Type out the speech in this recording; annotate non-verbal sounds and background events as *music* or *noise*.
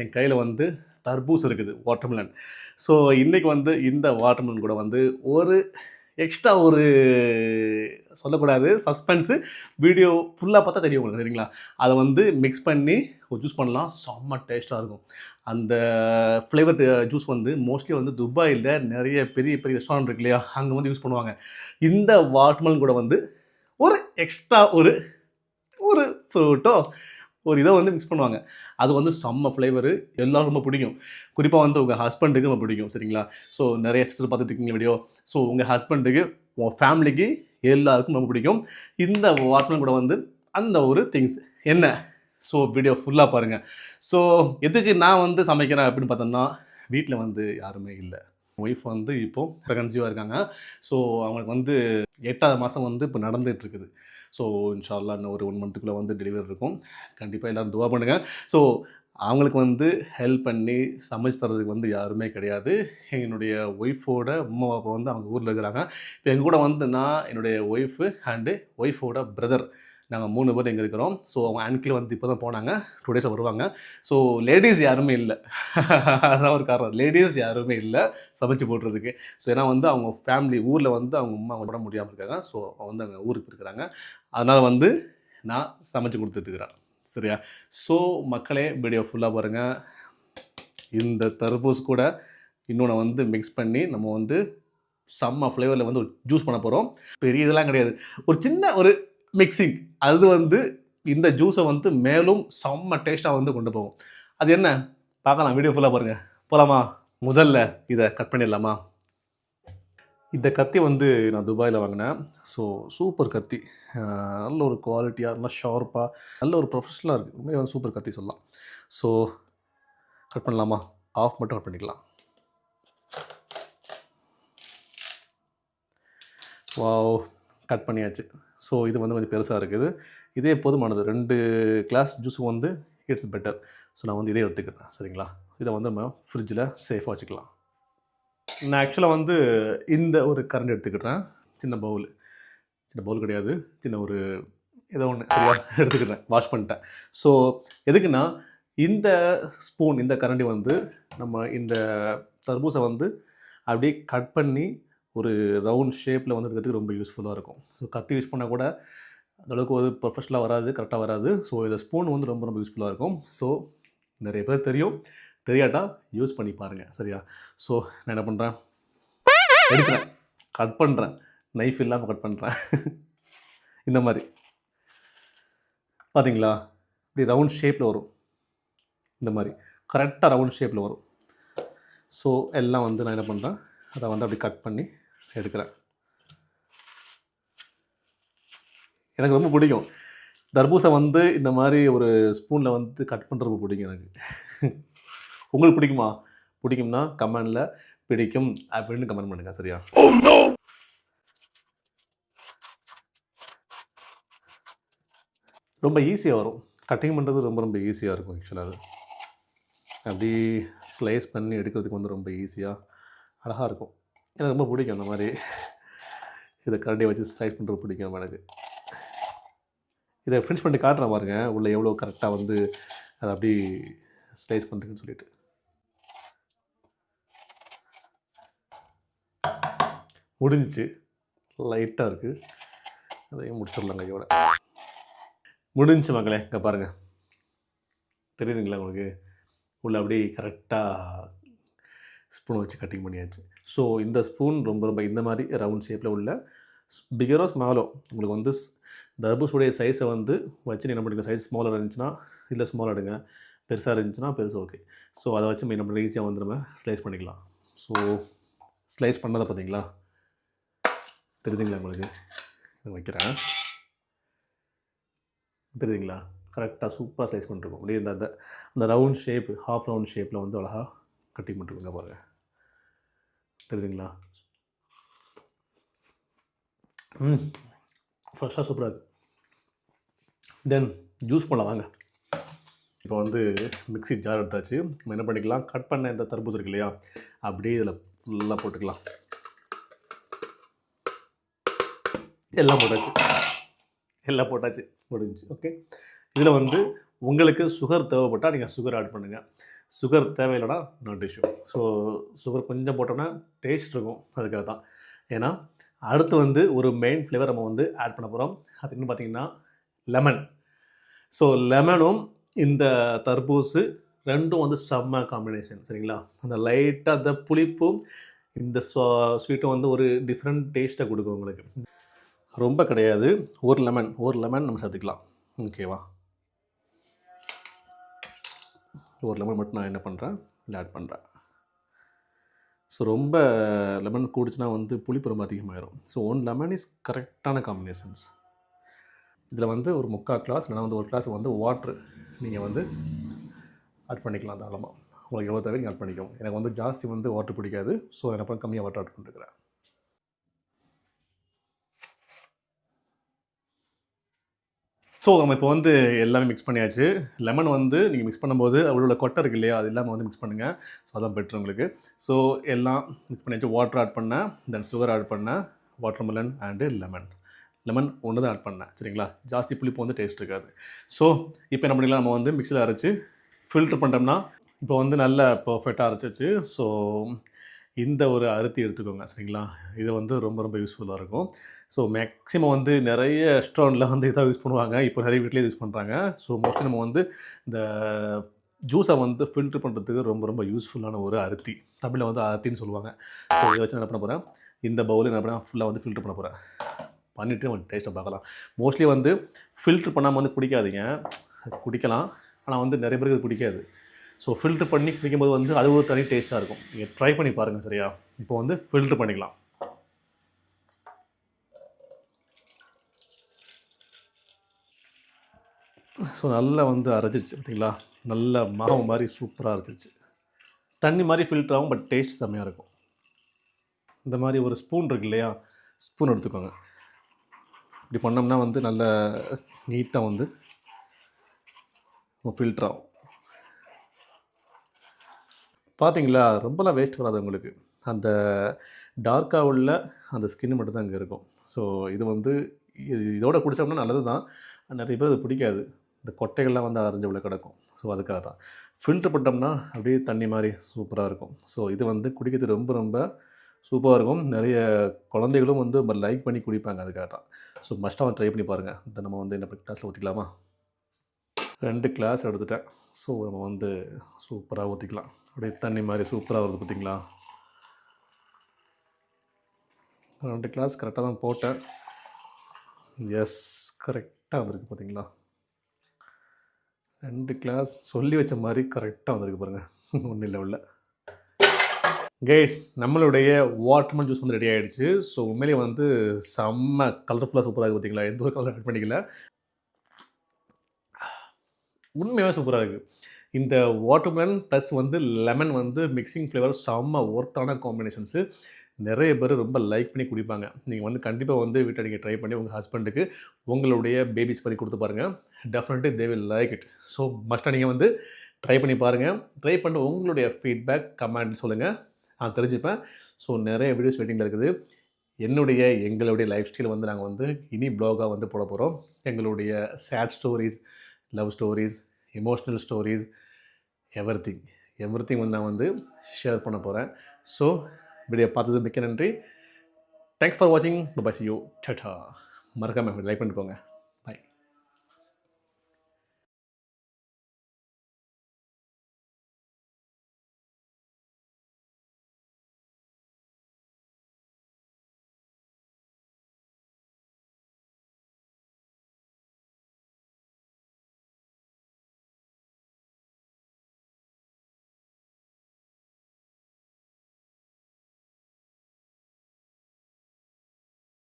என் கையில் வந்து தர்பூஸ் இருக்குது வாட்டர்மெலன் ஸோ இன்றைக்கி வந்து இந்த வாட்டர்மெலன் கூட வந்து ஒரு எக்ஸ்ட்ரா ஒரு சொல்லக்கூடாது சஸ்பென்ஸு வீடியோ ஃபுல்லாக பார்த்தா தெரியும் உங்களுக்கு சரிங்களா? அதை வந்து மிக்ஸ் பண்ணி ஜூஸ் பண்ணலாம் செம்ம டேஸ்ட்டாக இருக்கும். அந்த ஃப்ளேவர் ஜூஸ் வந்து மோஸ்ட்லி வந்து துபாயில் நிறைய பெரிய பெரிய ரெஸ்டாரண்ட் இருக்கு இல்லையா? அங்கே வந்து யூஸ் பண்ணுவாங்க. இந்த வாட்டர்மெலன் கூட வந்து ஒரு எக்ஸ்ட்ரா ஒரு ஒரு ஃப்ரூட்டோ ஒரு இதை வந்து மிக்ஸ் பண்ணுவாங்க. அது வந்து செம்ம ஃப்ளேவர் எல்லாரும் ரொம்ப பிடிக்கும். குறிப்பாக வந்து உங்கள் ஹஸ்பண்டுக்கு ரொம்ப பிடிக்கும் சரிங்களா? ஸோ நிறைய சிஸ்டர் பார்த்துட்டு இருக்கீங்க வீடியோ ஸோ உங்கள் ஹஸ்பண்டுக்கு உங்கள் ஃபேமிலிக்கு எல்லாருக்கும் ரொம்ப பிடிக்கும். இந்த வாட்டர்மெலன் கூட வந்து அந்த ஒரு திங்ஸ் என்ன? ஸோ வீடியோ ஃபுல்லாக பாருங்கள் ஸோ எதுக்கு நான் வந்து சமைக்கிறேன் அப்படின்னு பார்த்தோம்னா வீட்டில் வந்து யாருமே இல்லை. ஒய்ஃப் வந்து இப்போது கன்சீவாக இருக்காங்க. ஸோ அவங்களுக்கு வந்து எட்டாவது மாதம் வந்து இப்போ நடந்துகிட்டு இருக்குது ஸோ இன்ஷால்லா இன்னும் ஒரு ஒன் மந்த்துக்குள்ளே வந்து டெலிவரி இருக்கும். கண்டிப்பாக எல்லோரும் துவா பண்ணுங்கள் ஸோ அவங்களுக்கு வந்து ஹெல்ப் பண்ணி சமைச்சு தரதுக்கு வந்து யாருமே கிடையாது. என்னுடைய ஒய்ஃபோட அம்மா அப்பா வந்து அவங்க ஊரில் இருக்கிறாங்க. இப்போ எங்கள் கூட வந்து நான் என்னுடைய ஒய்ஃபு அண்டு ஒய்ஃபோட பிரதர் நாங்கள் மூணு பேர் இங்கே இருக்கிறோம். ஸோ அவங்க அன்கிள் வந்து இப்போ தான் போனாங்க டூ டேஸில் வருவாங்க. ஸோ லேடிஸ் யாருமே இல்லை. *laughs* அதான் ஒரு காரணம். லேடிஸ் யாருமே இல்லை. சமைச்சு போடுறதுக்கு. ஸோ ஏன்னா வந்து அவங்க ஃபேமிலி ஊரில் வந்து அவங்க அம்மா உடம்பு முடியாமல் இருக்காங்க. ஸோ அவங்க வந்து அங்கே ஊருக்கு இருக்கிறாங்க அதனால் வந்து நான் சமைச்சு கொடுத்துட்ருக்குறேன் சரியா? ஸோ மக்களே வீடியோ ஃபுல்லாக பாருங்கள் இந்த தர்பூஸ் கூட இன்னொன்று வந்து மிக்ஸ் பண்ணி நம்ம வந்து செம்ம ஃப்ளேவரில் வந்து ஜூஸ் பண்ண போகிறோம் பெரிய இதெல்லாம் கிடையாது. ஒரு சின்ன ஒரு மிக்சிங் அது வந்து இந்த ஜூஸை வந்து மேலும் செம்ம டேஸ்ட்டாக வந்து கொண்டு போகும். அது என்ன? பார்க்கலாம் வீடியோ ஃபுல்லாக பாருங்கள் போகலாமா முதல்ல இதை கட் பண்ணிடலாமா? இந்த கத்தி வந்து நான் துபாயில் வாங்கினேன். ஸோ சூப்பர் கத்தி. நல்ல ஒரு குவாலிட்டியாக நல்லா ஷார்ப்பாக நல்ல ஒரு ப்ரொஃபஷனலாக இருக்குது உண்மையாக வந்து சூப்பர் கத்தி சொல்லலாம். ஸோ கட் பண்ணலாமா? ஆஃப் மட்டும் கட் பண்ணிக்கலாம். வாவ் கட் பண்ணியாச்சு. ஸோ இது வந்து கொஞ்சம் பெருசாக இருக்குது. இதே போதுமானது. ரெண்டு கிளாஸ் ஜூஸ் வந்து இட்ஸ் பெட்டர் ஸோ நான் வந்து இதே எடுத்துக்கிறேன். சரிங்களா? இதை வந்து நம்ம ஃப்ரிட்ஜில் சேஃபாக வச்சுக்கலாம். நான் ஆக்சுவலாக வந்து இந்த ஒரு கரண்ட் எடுத்துக்கிட்டேன் சின்ன பவுல் சின்ன பவுல் கிடையாது. சின்ன ஒரு ஏதோ ஒன்று சரியா? எடுத்துக்கிட்டேன் வாஷ் பண்ணிட்டேன். ஸோ எதுக்குன்னா இந்த ஸ்பூன் இந்த கரண்டி வந்து நம்ம இந்த தர்பூசை வந்து அப்படியே கட் பண்ணி ஒரு ரவுண்ட் ஷேப்பில் வந்து எடுக்கிறதுக்கு ரொம்ப யூஸ்ஃபுல்லாக இருக்கும். ஸோ கத்தி யூஸ் பண்ணால் கூட அந்தளவுக்கு ஒரு ப்ரொஃபஷனலாக வராது கரெக்டாக வராது. ஸோ இந்த ஸ்பூன் வந்து ரொம்ப ரொம்ப யூஸ்ஃபுல்லாக இருக்கும். ஸோ நிறைய பேர் தெரியும். தெரியாட்டா யூஸ் பண்ணி பாருங்கள் சரியா? ஸோ நான் என்ன பண்ணுறேன் எடுக்கிறேன். கட் பண்ணுறேன் நைஃப் இல்லாமல் கட் பண்ணுறேன் இந்த மாதிரி. பார்த்தீங்களா இப்படி ரவுண்ட் ஷேப்பில் வரும். இந்த மாதிரி. கரெக்டாக ரவுண்ட் ஷேப்பில் வரும். ஸோ எல்லாம் வந்து நான் என்ன பண்ணுறேன் அதை வந்து அப்படி கட் பண்ணி எடுக்கிறேன். எனக்கு ரொம்ப பிடிக்கும். தர்பூசை வந்து இந்த மாதிரி ஒரு ஸ்பூனில் வந்து கட் பண்ணுறது பிடிக்கும் எனக்கு. உங்களுக்கு பிடிக்குமா? பிடிக்கும்னா கமெண்டில் பிடிக்கும் அப்படின்னு கமெண்ட் பண்ணுங்க சரியா? ரொம்ப ஈஸியாக வரும். கட்டிங் பண்ணுறது ரொம்ப ரொம்ப ஈஸியாக இருக்கும் ஆக்சுவலாக அது. அப்படி ஸ்லைஸ் பண்ணி எடுக்கிறதுக்கு வந்து ரொம்ப ஈஸியாக அழகாக இருக்கும். எனக்கு ரொம்ப பிடிக்கும் அந்த மாதிரி இதை கரண்டியை வச்சு ஸ்லைஸ் பண்ணுறது பிடிக்கும் எனக்கு. இதை ஃபினிஷ் பண்ணி காட்டுறேன் பாருங்க உள்ளே எவ்வளோ கரெக்டாக வந்து அதை அப்படி ஸ்லைஸ் பண்ணுறதுன்னு சொல்லிட்டு. முடிஞ்சிச்சு. லைட்டாக இருக்குது அதையும் முடிச்சிடலாம் கையோட. முடிஞ்சு மக்களே இங்கே பாருங்கள் தெரியுதுங்களா உங்களுக்கு? உள்ள அப்படியே கரெக்டாக ஸ்பூன் வச்சு கட்டிங் பண்ணியாச்சு. ஸோ இந்த ஸ்பூன் ரொம்ப ரொம்ப இந்த மாதிரி ரவுண்ட் ஷேப்பில் உள்ள பிகரோ ஸ்மாலோ உங்களுக்கு வந்து தர்பூசுடைய சைஸை வந்து வச்சு என்ன பண்ணுங்க சைஸ் ஸ்மாலாக இருந்துச்சுன்னா இல்லை ஸ்மால் எடுங்க. பெருசாக இருந்துச்சுன்னா பெருசு ஓகே ஸோ அதை வச்சு நம்ம என்ன பண்ண ஈஸியாக வந்து நம்ம ஸ்லைஸ் பண்ணிக்கலாம். ஸோ ஸ்லைஸ் பண்ணதை பார்த்தீங்களா? தெரியுதுங்களா உங்களுக்கு? வைக்கிறேன். தெரியுதுங்களா? கரெக்டாக சூப்பராக ஸ்லைஸ் பண்ணிருக்கோம் அப்படியே இந்த அந்த அந்த ரவுண்ட் ஷேப் ஹாஃப் ரவுண்ட் ஷேப்பில் வந்து அழகாக கட்டி பண்ணிருக்கோங்க பாருங்கள் தெரியுதுங்களா ம் ஃப்ரெஷ்ஷாக சூப்பராக இருக்குது தென் ஜூஸ் பண்ணலாம் வாங்க. இப்போ வந்து மிக்ஸி ஜார் எடுத்தாச்சு. நம்ம என்ன பண்ணிக்கலாம்? கட் பண்ண இந்த தர்பூஸ் இருக்கு இல்லையா? அப்படியே இதில் ஃபுல்லாக போட்டுக்கலாம். எல்லாம் போட்டாச்சு. எல்லாம் போட்டாச்சு. முடிஞ்சு ஓகே இதில் வந்து உங்களுக்கு சுகர் தேவைப்பட்டால் நீங்கள் சுகர் ஆட் பண்ணுங்கள் சுகர் தேவையில்லைனா நோ டிஷ்யூ ஸோ சுகர் கொஞ்சம் போட்டோம்னா டேஸ்ட் இருக்கும் அதுக்காக தான் ஏன்னா அடுத்து வந்து ஒரு மெயின் ஃப்ளேவர் நம்ம வந்து ஆட் பண்ண போகிறோம் அது என்ன பார்த்தீங்கன்னா லெமன் ஸோ லெமனும் இந்த தர்பூசு ரெண்டும் வந்து செம்ம காம்பினேஷன் சரிங்களா? அந்த லைட்டாக அந்த புளிப்பும் இந்த ஸ்வீட்டும் வந்து ஒரு டிஃப்ரெண்ட் டேஸ்ட்டை கொடுக்கும் உங்களுக்கு. ரொம்ப கிடையாது. ஒரு லெமன் ஒரு லெமன் நம்ம சேர்த்துக்கலாம். ஓகேவா ஒரு லெமன் மட்டும் நான் என்ன பண்ணுறேன் இல்லை ஆட் பண்ணுறேன் ஸோ ரொம்ப லெமன் கூடிச்சுன்னா வந்து புளிப்பு ரொம்ப அதிகமாகிடும் ஸோ ஒன் லெமன் இஸ் கரெக்டான காம்பினேஷன்ஸ் இதில் வந்து ஒரு முக்கால் கிளாஸ் இல்லைனா வந்து ஒரு கிளாஸ் வந்து வாட்ரு நீங்கள் வந்து ஆட் பண்ணிக்கலாம் தாராளமாக உங்களுக்கு எவ்வளோ தேவை நீங்கள் ஆட் பண்ணிக்கோங்க. எனக்கு வந்து ஜாஸ்தி வந்து வாட்ரு பிடிக்காது. ஸோ என்ன பண்ண கம்மியாக வாட்டர் ஆட் பண்ணிருக்கிறேன் ஸோ நம்ம இப்போ வந்து எல்லாமே மிக்ஸ் பண்ணியாச்சு. லெமன் வந்து நீங்கள் மிக்ஸ் பண்ணும்போது அவ்வளோ கொட்டை இருக்கு இல்லையா? அது எல்லாமே வந்து மிக்ஸ் பண்ணுங்கள் ஸோ அதான் பெட்ரு உங்களுக்கு. ஸோ எல்லாம் மிக்ஸ் பண்ணியாச்சு. வாட்டர் ஆட் பண்ணேன். தென் சுகர் ஆட் பண்ணேன். Water melon and lemon lemon ஒன்று தான் ஆட் பண்ணேன். சரிங்களா? ஜாஸ்தி புளிப்பு வந்து டேஸ்ட் இருக்காது. ஸோ இப்போ என்ன பண்ணிக்கலாம் நம்ம வந்து மிக்சியில் அரைச்சி ஃபில்ட்ரு பண்ணிட்டோம்னா இப்போ வந்து நல்ல பர்ஃபெக்டாக அரைச்சிச்சு. ஸோ இந்த ஒரு அறுத்தி எடுத்துக்கோங்க. சரிங்களா? இது வந்து ரொம்ப ரொம்ப யூஸ்ஃபுல்லாக இருக்கும். ஸோ மேக்ஸிமம் வந்து நிறைய ரெஸ்டாரண்ட்டில் வந்து இதாக யூஸ் பண்ணுவாங்க. இப்போ நிறைய வீட்டிலே யூஸ் பண்ணுறாங்க ஸோ மோஸ்ட்லி நம்ம வந்து இந்த ஜூஸை வந்து ஃபில்ட்ரு பண்ணுறதுக்கு ரொம்ப ரொம்ப யூஸ்ஃபுல்லான ஒரு அரிசி தமிழில் வந்து அரிசின்னு சொல்லுவாங்க. ஸோ இதை வச்சு என்ன பண்ண போகிறேன் இந்த பவுலில் என்ன பண்ண ஃபுல்லாக வந்து ஃபில்ட்ரு பண்ண போகிறேன் பண்ணிவிட்டு நம்ம டேஸ்ட்டை பார்க்கலாம். மோஸ்ட்லி வந்து ஃபில்ட்ரு பண்ணாமல் வந்து குடிக்காதீங்க. குடிக்கலாம். ஆனால் வந்து நிறைய பேருக்கு இது பிடிக்காது. ஸோ ஃபில்ட்ரு பண்ணி குடிக்கும்போது வந்து அது ஒரு தனி டேஸ்ட்டாக இருக்கும். நீங்கள் ட்ரை பண்ணி பாருங்கள் சரியா? இப்போ வந்து ஃபில்ட்ரு பண்ணிக்கலாம். ஸோ நல்லா வந்து அரைச்சிருச்சு பார்த்தீங்களா? நல்ல மாவு மாதிரி சூப்பராக அரைச்சிருச்சு தண்ணி மாதிரி ஃபில்டர் ஆகும் பட் டேஸ்ட் செம்மையாக இருக்கும். இந்த மாதிரி ஒரு ஸ்பூன் இருக்கு இல்லையா? ஸ்பூன் எடுத்துக்கோங்க. இப்படி பண்ணோம்னா வந்து நல்ல நீட்டாக வந்து ஃபில்டர் ஆகும். பார்த்தீங்களா ரொம்பலாம் வேஸ்ட் வராது உங்களுக்கு. அந்த டார்க்காக உள்ள அந்த ஸ்கின் மட்டும்தான் இங்கே இருக்கும். ஸோ இது வந்து இது இதோட குடித்தோம்னா நல்லது தான் நிறைய பேர் அது பிடிக்காது. இந்த கொட்டைகள்லாம் வந்து அரைஞ்ச உள்ள கிடக்கும். ஸோ அதுக்காக தான். ஃபில்ட்ரு பண்ணிட்டோம்னா அப்படியே தண்ணி மாதிரி சூப்பராக இருக்கும். ஸோ இது வந்து குடிக்கிறது ரொம்ப ரொம்ப சூப்பராக இருக்கும். நிறைய குழந்தைகளும் வந்து நம்ம லைக் பண்ணி குடிப்பாங்க அதுக்காக தான். ஸோ மஸ்ட்டாக ட்ரை பண்ணி பாருங்கள் இந்த நம்ம வந்து என்ன கிளாஸில் ஊற்றிக்கலாமா ரெண்டு கிளாஸ் எடுத்துட்டேன். ஸோ நம்ம வந்து சூப்பராக ஊற்றிக்கலாம் அப்படியே தண்ணி மாதிரி சூப்பராக வருது பார்த்தீங்களா? ரெண்டு கிளாஸ் கரெக்டாக தான் போட்டேன். எஸ் கரெக்டாக வந்திருக்கு பார்த்தீங்களா? ரெண்டு கிளாஸ் சொல்லி வச்ச மாதிரி கரெக்டாக வந்திருக்கு பாருங்கள் ஒன்றும் இல்லை உள்ள. கேஸ் நம்மளுடைய வாட்டர்மெலன் ஜூஸ் வந்து ரெடி ஆகிடுச்சு ஸோ உண்மையிலேயே வந்து செம்ம கலர்ஃபுல்லாக சூப்பராக இருக்குது பார்த்தீங்களா எந்த ஒரு கலர் ஆட் பண்ணிக்கல. உண்மையாகவே சூப்பராக இருக்குது இந்த வாட்டர்மெலன் ப்ளஸ் வந்து லெமன் வந்து மிக்சிங் ஃப்ளேவர் செம்ம ஒர்த்தான காம்பினேஷன்ஸு நிறைய பேர் ரொம்ப லைக் பண்ணி குடிப்பாங்க. நீங்கள் வந்து கண்டிப்பாக வந்து வீட்டை நீங்கள் ட்ரை பண்ணி உங்கள் ஹஸ்பண்டுக்கு உங்களுடைய பேபிஸ் பண்ணி கொடுத்து பாருங்கள் definitely they will like it so மஸ்ட்டாக நீங்கள் வந்து ட்ரை பண்ணி பாருங்கள் ட்ரை பண்ணி உங்களுடைய ஃபீட்பேக் கமெண்ட் சொல்லுங்கள் நான் தெரிஞ்சுப்பேன். ஸோ நிறைய வீடியோஸ் வெயிட்டிங்கில் இருக்குது. என்னுடைய எங்களுடைய லைஃப் ஸ்டைல் வந்து நாங்கள் வந்து இனி ப்ளாகாக வந்து போட போகிறோம் எங்களுடைய sad stories love stories emotional stories everything everything வந்து நான் வந்து ஷேர் பண்ண போகிறேன் ஸோ வீடியோ பார்த்தது மிக்க நன்றி. தேங்க்ஸ் ஃபார் வாட்சிங் பபாசி யூ டட்டா மறக்காமல் லைக் பண்ணிட்டு போங்க.